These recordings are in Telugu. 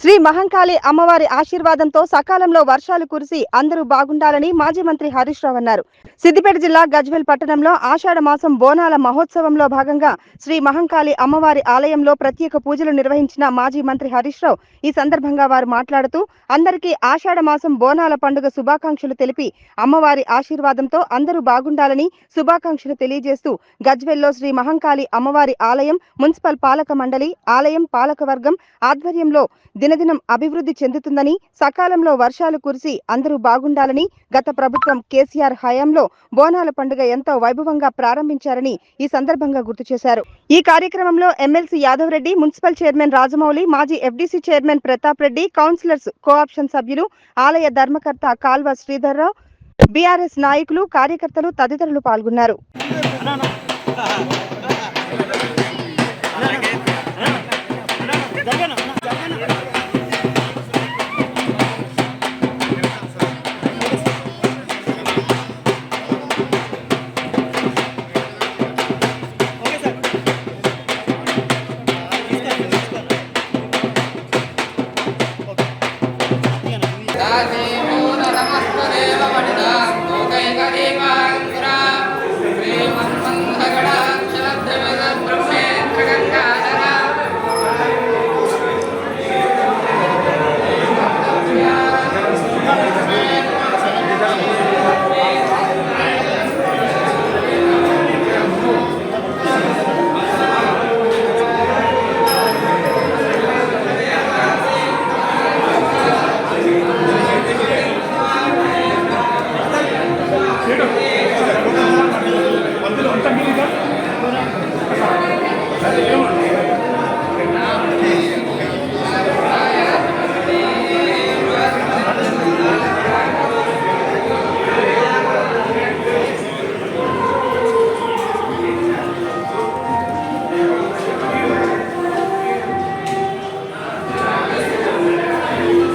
శ్రీ మహంకాళి అమ్మవారి ఆశీర్వాదంతో సకాలంలో వర్షాలు కురిసి అందరూ బాగుండాలని మాజీ మంత్రి హరీష్ రావు అన్నారు. సిద్దిపేట జిల్లా గజ్వెల్ పట్టణంలో ఆషాఢ మాసం బోనాల మహోత్సవంలో భాగంగా శ్రీ మహంకాళి అమ్మవారి ఆలయంలో ప్రత్యేక పూజలు నిర్వహించిన మాజీ మంత్రి హరీష్ రావు ఈ సందర్భంగా వారు మాట్లాడుతూ అందరికీ ఆషాఢ మాసం బోనాల పండుగ శుభాకాంక్షలు తెలిపి అమ్మవారి ఆశీర్వాదంతో అందరూ బాగుండాలని శుభాకాంక్షలు తెలియజేస్తూ గజ్వెల్లో శ్రీ మహంకాళి అమ్మవారి ఆలయం మున్సిపల్ పాలక మండలి ఆలయం పాలకవర్గం ఆధ్వర్యంలో దినదినం అభివృద్ధి చెందుతుందని సకాలంలో వర్షాలు కురిసి అందరూ బాగుండాలని గత ప్రభుత్వం కేసీఆర్ హయాంలో బోనాల పండుగ ఎంతో వైభవంగా ప్రారంభించారని ఈ సందర్భంగా గుర్తు చేశారు. ఈ కార్యక్రమంలో MLC Yadav Reddy municipal chairman Rajamouli మాజీ FDC chairman Pratap Reddy councillors cooption సభ్యులు ఆలయ ధర్మకర్త కాల్వ శ్రీధర్రావు బీఆర్ఎస్ నాయకులు కార్యకర్తలు తదితరులు పాల్గొన్నారు.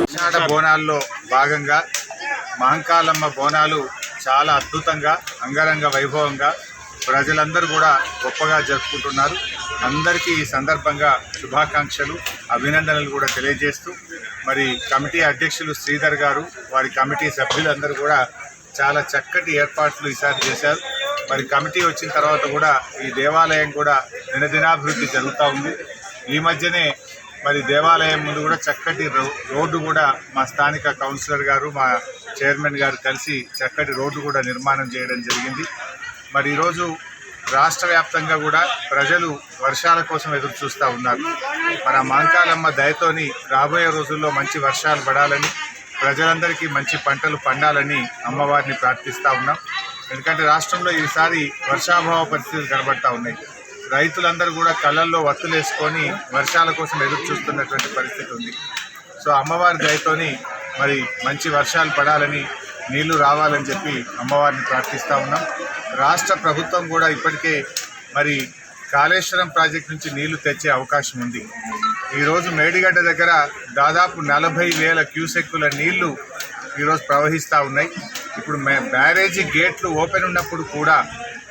ఆషాఢ బోనాల్లో భాగంగా మహంకాలమ్మ బోనాలు చాలా అద్భుతంగా అంగరంగ వైభవంగా ప్రజలందరూ కూడా గొప్పగా జరుపుకుంటున్నారు. అందరికీ ఈ సందర్భంగా శుభాకాంక్షలు అభినందనలు కూడా తెలియజేస్తూ మరి కమిటీ అధ్యక్షులు శ్రీధర్ గారు వారి కమిటీ సభ్యులందరూ కూడా చాలా చక్కటి ఏర్పాట్లు ఈసారి చేశారు. మరి కమిటీ వచ్చిన తర్వాత కూడా ఈ దేవాలయం కూడా దినదినాభివృద్ధి జరుగుతూ ఉంది. ఈ మధ్యనే మరి దేవాలయం ముందు కూడా చక్కటి రోడ్డు కూడా మా స్థానిక కౌన్సిలర్ గారు మా చైర్మన్ గారు కలిసి చక్కటి రోడ్డు కూడా నిర్మాణం చేయడం జరిగింది. మరి ఈరోజు రాష్ట్ర వ్యాప్తంగా కూడా ప్రజలు వర్షాల కోసం ఎదురు చూస్తూ ఉన్నారు. మన మాంకాలమ్మ దయతోని రాబోయే రోజుల్లో మంచి వర్షాలు పడాలని ప్రజలందరికీ మంచి పంటలు పండాలని అమ్మవారిని ప్రార్థిస్తూ ఉన్నాం. ఎందుకంటే రాష్ట్రంలో ఈసారి వర్షాభావ పరిస్థితులు కనబడతా ఉన్నాయి. రైతులందరూ కూడా కళ్ళల్లో వత్తులేసుకొని వర్షాల కోసం ఎదురు చూస్తున్నటువంటి పరిస్థితి ఉంది. సో అమ్మవారి దయతోని మరి మంచి వర్షాలు పడాలని నీళ్ళు రావాలని చెప్పి అమ్మవారిని ప్రార్థిస్తూ ఉన్నాం. రాష్ట్ర ప్రభుత్వం కూడా ఇప్పటికే మరి కాళేశ్వరం ప్రాజెక్ట్ నుంచి నీళ్ళు తెచ్చే అవకాశం ఉంది. ఈరోజు మేడిగడ్డ దగ్గర దాదాపు నలభై వేల క్యూసెక్కుల నీళ్ళు ఈరోజు ప్రవహిస్తూ ఉన్నాయి. ఇప్పుడు మే బ్యారేజీ గేట్లు ఓపెన్ ఉన్నప్పుడు కూడా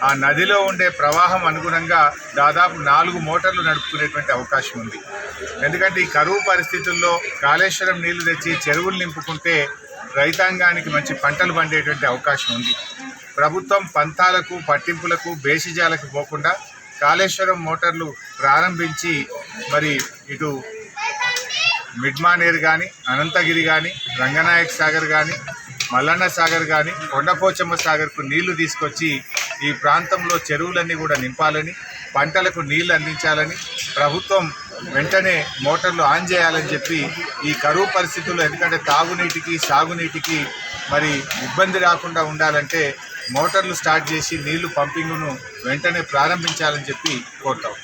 ఆ నదిలో ఉండే ప్రవాహం అనుగుణంగా దాదాపు నాలుగు మోటార్లు నడుపుకునేటువంటి అవకాశం ఉంది. ఎందుకంటే ఈ కరువు పరిస్థితుల్లో కాళేశ్వరం నీళ్ళు తెచ్చి చెరువులు నింపుకుంటే రైతాంగానికి మంచి పంటలు పండేటువంటి అవకాశం ఉంది. ప్రభుత్వం పంతాలకు పట్టింపులకు బేసిజాలకు పోకుండా కాళేశ్వరం మోటార్లు ప్రారంభించి మరి ఇటు మిడ్మానేర్ కానీ అనంతగిరి కానీ రంగనాయక్ సాగర్ కానీ మల్లన్న సాగర్ కానీ కొండపోచమ్మ సాగర్కు నీళ్ళు తీసుకొచ్చి ఈ ప్రాంతంలో చెరువులన్నీ కూడా నింపాలని పంటలకు నీళ్ళు అందించాలని ప్రభుత్వం వెంటనే మోటార్లు ఆన్ చేయాలని చెప్పి ఈ కరువు పరిస్థితుల్లో ఎందుకంటే తాగునీటికి సాగునీటికి మరి ఇబ్బంది రాకుండా ఉండాలంటే మోటార్లు స్టార్ట్ చేసి నీళ్ళు పంపింగ్ను వెంటనే ప్రారంభించాలని చెప్పి కోరుతాం.